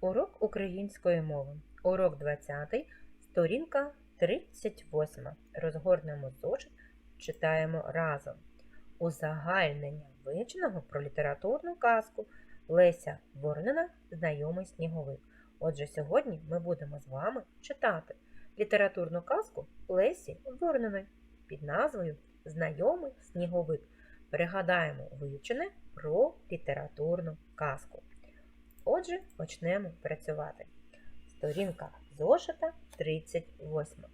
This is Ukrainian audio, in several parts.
Урок української мови. Урок 20, сторінка 38. Розгорнемо зошит, читаємо разом. Узагальнення вивченого про літературну казку Леся Воронина Знайомий сніговик. Отже, сьогодні ми будемо з вами читати літературну казку Лесі Ворониної під назвою Знайомий сніговик. Пригадаємо вивчене про літературну казку. Отже, почнемо працювати. Сторінка зошита 38.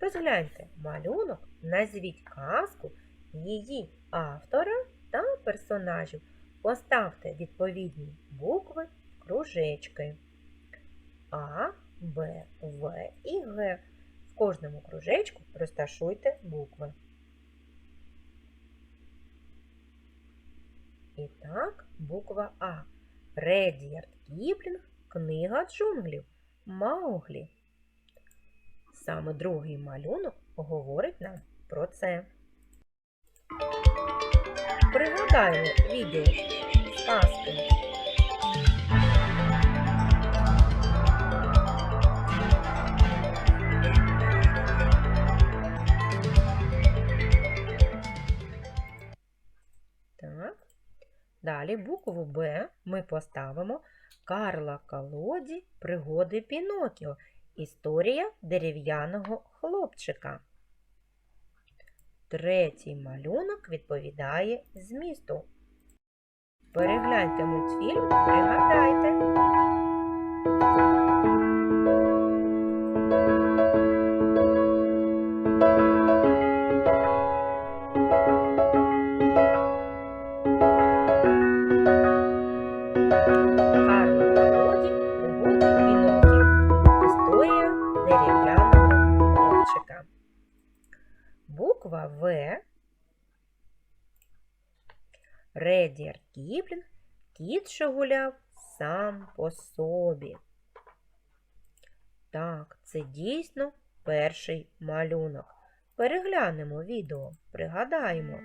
Розгляньте малюнок, назвіть казку, її автора та персонажів. Поставте відповідні букви кружечки. А, Б, В і Г. В кожному кружечку розташуйте букви. І так, буква А. Редіард Кіплінг Книга джунглів Мауглі. Саме другий малюнок говорить нам про це. Пригадаємо відео сказки. Далі букву Б ми поставимо Карла Калоді Пригоди Пінокіо. Історія дерев'яного хлопчика. Третій малюнок відповідає змісту. Перегляньте мультфільм, пригадайте. Редіард Кіплінг. Кіт, що гуляв сам по собі. Так, це дійсно перший малюнок. Переглянемо відео, пригадаємо.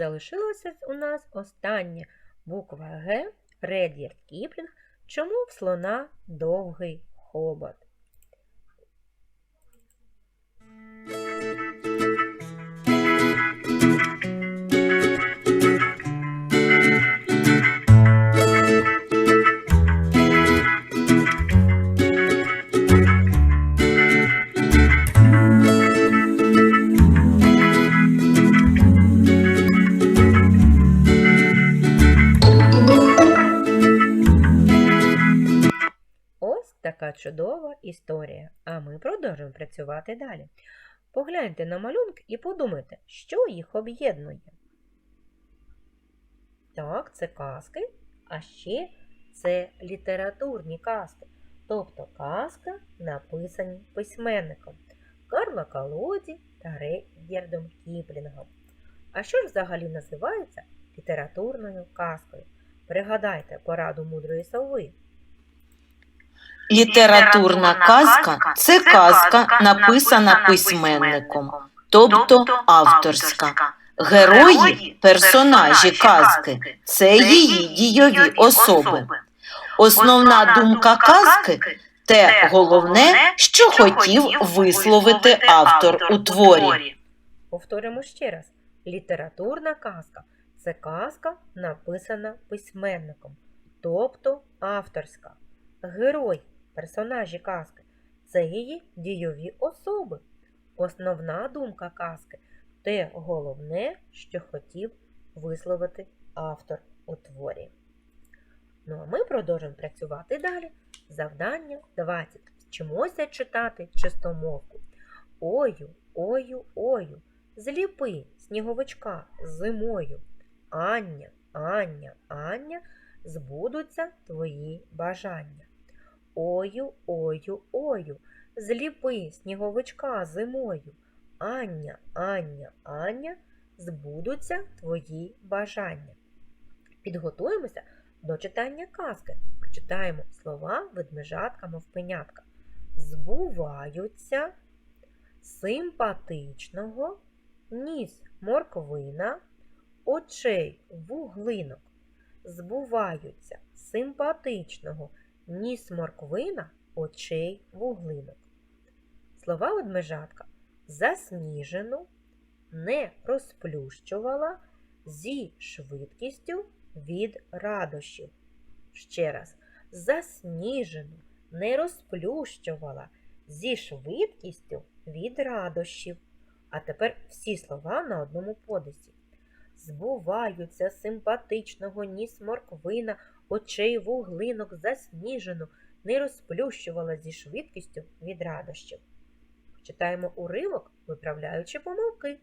Залишилося у нас остання буква Г. Редіард Кіплінг. Чому в слона довгий хобот? Чудова історія. А ми продовжуємо працювати далі. Погляньте на малюнки і подумайте, що їх об'єднує. Так, це казки, а ще це літературні казки, тобто казка, написані письменником Карла Колоді та Реддердом Кіплінгом. А що ж взагалі називається літературною казкою? Пригадайте пораду мудрої сови. Літературна казка це казка, написана письменником, тобто авторська. Герої, персонажі казки це її дійові особи. Основна думка казки те головне, що хотів висловити автор у творі. Повторимо ще раз. Літературна казка це казка, написана письменником, тобто авторська. Герой, персонажі казки це її дійові особи. Основна думка казки те головне, що хотів висловити автор у творі. Ну а ми продовжимо працювати далі. Завдання 20. Вчимося читати чистомовку. Ою, ою, ою. Зліпи сніговичка зимою. Ання, Ання, Ання, збудуться твої бажання. Ою, ою, ою, Зліпи сніговичка зимою. Ання, Ання, Ання, збудуться твої бажання. Підготуємося до читання казки. Прочитаємо слова ведмежатка мовпенятка. Збуваються симпатичного, ніс морквина, очей вуглинок. Збуваються симпатичного, ніс морквина, очей вуглинок. Слова ведмежатка засніжену, не розплющувала зі швидкістю від радощів. Ще раз, засніжену, не розплющувала зі швидкістю від радощів. А тепер всі слова на одному подисі. Збуваються симпатичного ніс морквина, очей вуглинок засніжену, не розплющувала зі швидкістю від радощів. Читаємо уривок, виправляючи помилки.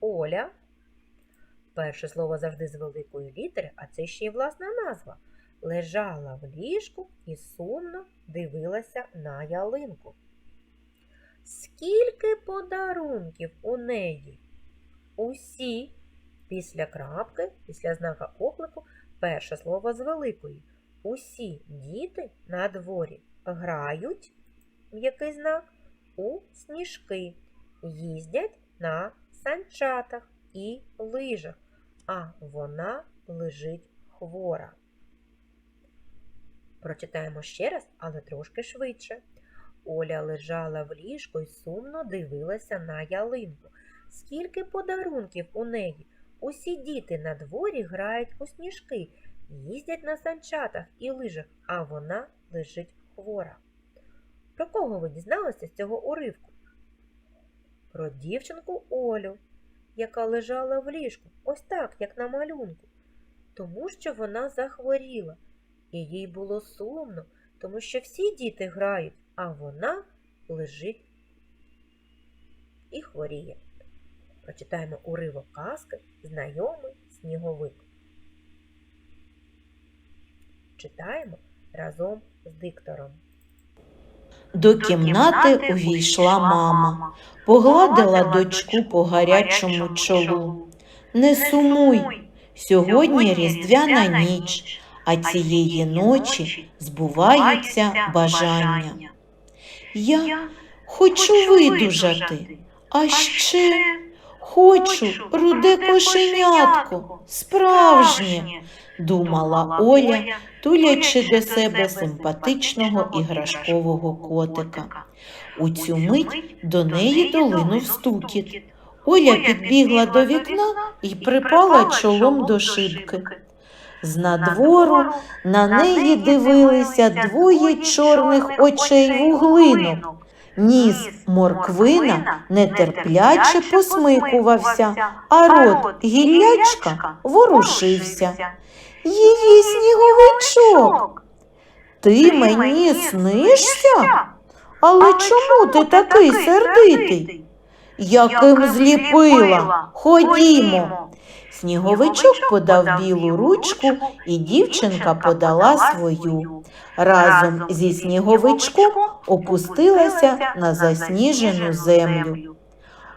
Оля. Перше слово завжди з великої літери, а це ще й власна назва. Лежала в ліжку і сумно дивилася на ялинку. Скільки подарунків у неї? Усі. Після крапки, після знака оклику, перше слово з великої. Усі діти на дворі грають, в який знак? У сніжки, їздять на санчатах і лижах, а вона лежить хвора. Прочитаємо ще раз, але трошки швидше. Оля лежала в ліжку і сумно дивилася на ялинку. Скільки подарунків у неї? Усі діти на дворі грають у сніжки, їздять на санчатах і лижах, а вона лежить хвора. Про кого ви дізналися з цього уривку? Про дівчинку Олю, яка лежала в ліжку, ось так, як на малюнку, тому що вона захворіла, і їй було сумно, тому що всі діти грають, а вона лежить і хворіє. Прочитаємо уривок казки Знайомий сніговик. Читаємо разом з диктором. До кімнати увійшла мама, погладила дочку по гарячому чолу. Не сумуй, сьогодні різдвяна ніч, а цієї ночі збуваються бажання. Я хочу видужати, а ще хочу руде кошенятко, справжнє, думала Оля, тулячи до себе симпатичного іграшкового котика. У цю мить до неї долинув стукіт. Оля підбігла до вікна і припала чолом до шибки. З надвору на неї дивилися двоє чорних очей вуглинок. Ніс морквина нетерпляче посмикувався, а рот гіллячка ворушився. Її сніговичок. Ти мені снишся? Але чому ти такий сердитий? Яким зліпила? Ходімо. Сніговичок подав білу ручку, і дівчинка подала свою. Разом зі сніговичком опустилася на засніжену землю.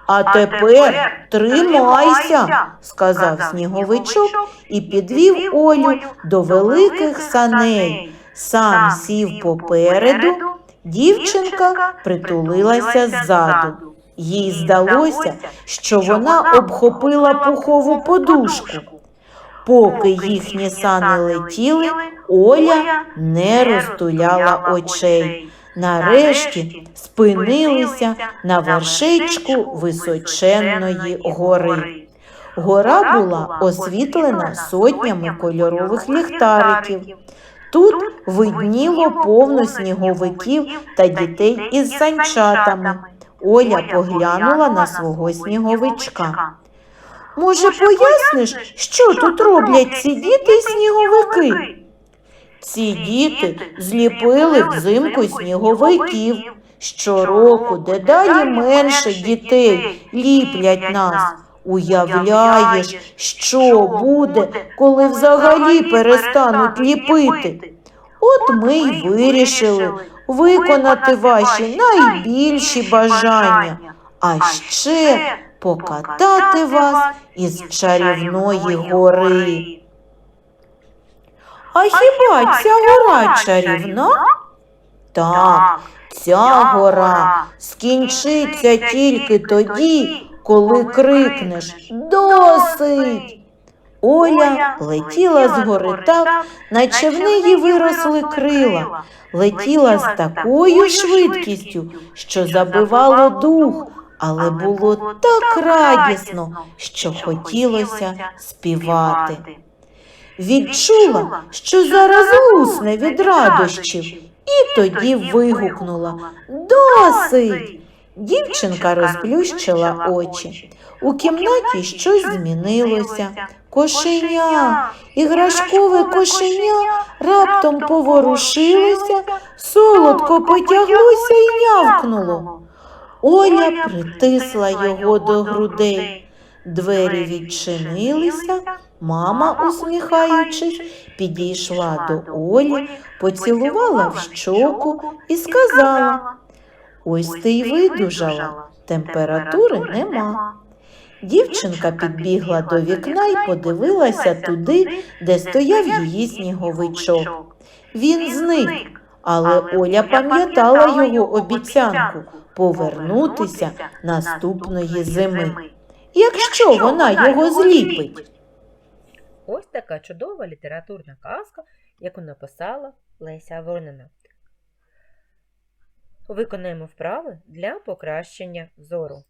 А тепер тримайся, сказав сніговичок і підвів Олю до великих саней. Сам сів попереду, дівчинка притулилася ззаду. Їй здалося, що вона обхопила пухову подушку. Поки їхні сани летіли, Оля не розтуляла очей. Нарешті спинилися на вершечку височенної гори. Гора була освітлена сотнями кольорових ліхтариків. Тут видніло повно сніговиків та дітей із санчатами. Оля поглянула на свого сніговичка. Може, поясниш, що тут роблять ці діти й сніговики? Ці діти зліпили взимку сніговиків. Щороку дедалі менше дітей ліплять нас. Уявляєш, що буде, коли взагалі перестануть ліпити? От ми й вирішили виконати ваші найбільші бажання, а ще покатати вас із чарівної гори. А хіба ця гора чарівна? Так, ця гора скінчиться тільки тоді, коли крикнеш Досить. Оля летіла з гори так, наче в неї виросли крила, летіла з такою швидкістю, що забивало дух, але було так радісно, що хотілося співати. Відчула, що зараз лусне від радощів, і тоді вигукнула. Досить. Дівчинка розплющила очі. У кімнаті щось змінилося. Кошеня, іграшкове кошеня раптом поворушилося, солодко потяглося і нявкнуло. Оля притисла його до грудей. Двері відчинилися, мама, усміхаючись, підійшла до Олі, поцілувала в щоку і сказала Ось ти й видужала, температури нема. Дівчинка підбігла до вікна і подивилася туди, де стояв її сніговичок. Він зник, але Оля пам'ятала його обіцянку повернутися наступної зими. Якщо вона його зліпить. Ось така чудова літературна казка, яку написала Леся Воронина. Виконаємо вправи для покращення зору.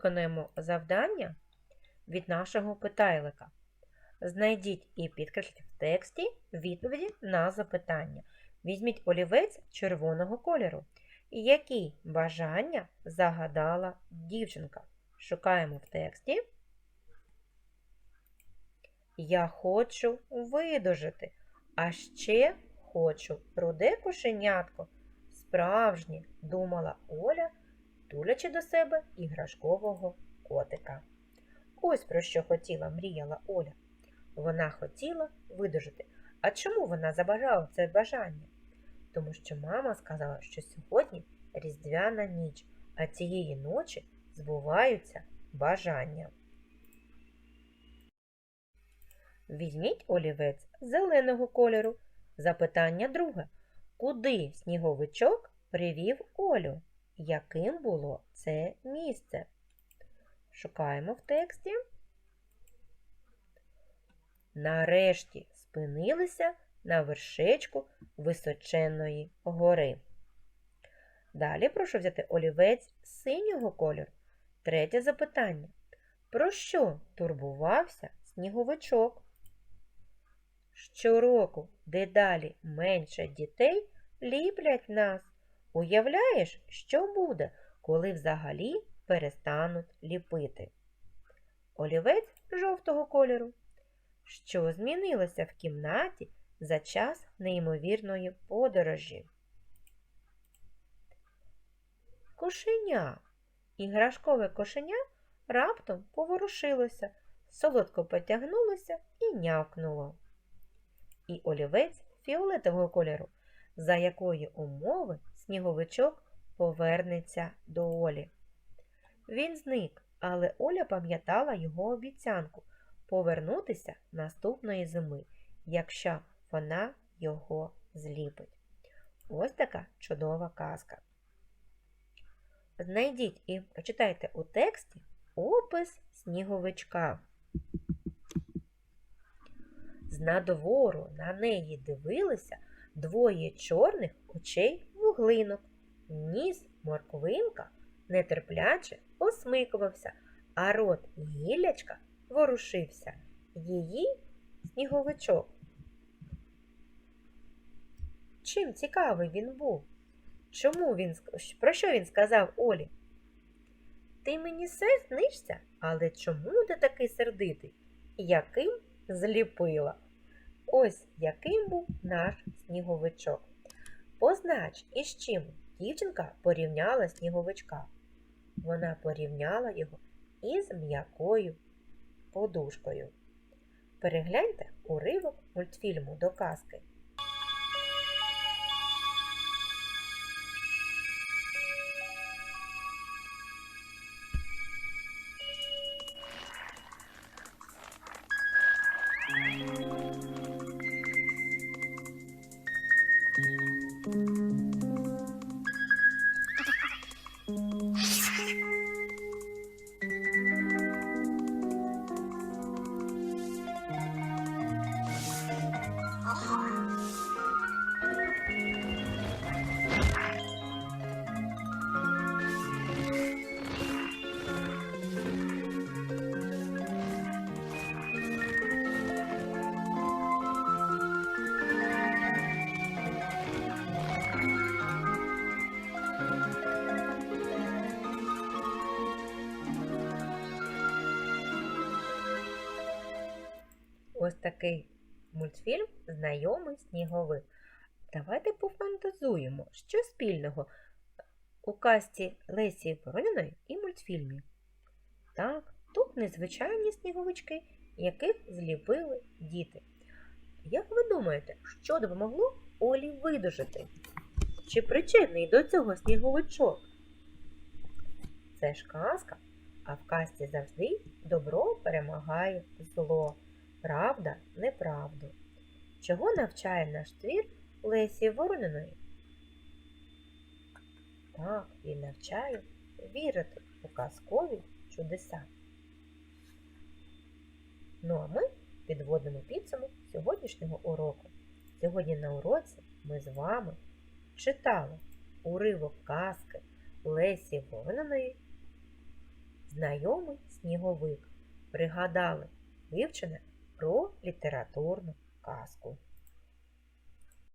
Виконаємо завдання від нашого питайлика. Знайдіть і підкресліть в тексті відповіді на запитання. Візьміть олівець червоного кольору. Які бажання загадала дівчинка? Шукаємо в тексті. Я хочу видужити, а ще хочу руде кошенятко. Справжнє, думала Оля, тулячи до себе іграшкового котика. Ось про що хотіла, мріяла Оля. Вона хотіла видужити. А чому вона забажала це бажання? Тому що мама сказала, що сьогодні різдвяна ніч, а цієї ночі збуваються бажання. Візьміть олівець зеленого кольору. Запитання друге. Куди сніговичок привів Олю? Яким було це місце? Шукаємо в тексті. Нарешті спинилися на вершечку височенної гори. Далі прошу взяти олівець синього кольору. Третє запитання. Про що турбувався сніговичок? Щороку дедалі менше дітей ліплять нас. Уявляєш, що буде, коли взагалі перестануть ліпити? Олівець жовтого кольору. Що змінилося в кімнаті за час неймовірної подорожі? Кошеня. Іграшкове кошеня раптом поворушилося, солодко потягнулося і нявкнуло. І олівець фіолетового кольору, за якої умови сніговичок повернеться до Олі. Він зник, але Оля пам'ятала його обіцянку повернутися наступної зими, якщо вона його зліпить. Ось така чудова казка. знайдіть і прочитайте у тексті опис сніговичка. З надвору на неї дивилися двоє чорних очей вуглинок. Ніс морквинка нетерпляче осмикувався, а рот гіллячка ворушився. Її сніговичок. Чим цікавий він був? Чому він про що він сказав Олі? Ти мені сердишся, але чому ти такий сердитий? Яким зліпила? Ось яким був наш сніговичок. Познач, із чим дівчинка порівняла сніговичка. Вона порівняла його із м'якою подушкою. Перегляньте уривок мультфільму до казки. you Ось такий мультфільм Знайомий сніговик. Давайте пофантазуємо, що спільного у казці Лесі Ворониної і мультфільмі. Так, тут незвичайні сніговички, яких зліпили діти. Як ви думаєте, що допомогло Олі видужити? Чи причетний до цього сніговичок? Це ж казка, а в казці завжди добро перемагає зло правда неправду. Чого навчає наш твір Лесі Ворониної? Так, він навчає вірити у казкові чудеса. Ну а ми підводимо підсумок сьогоднішнього уроку. Сьогодні на уроці ми з вами читали уривок казки Лесі Ворониної Знайомий сніговик. Пригадали вивчене про літературну казку.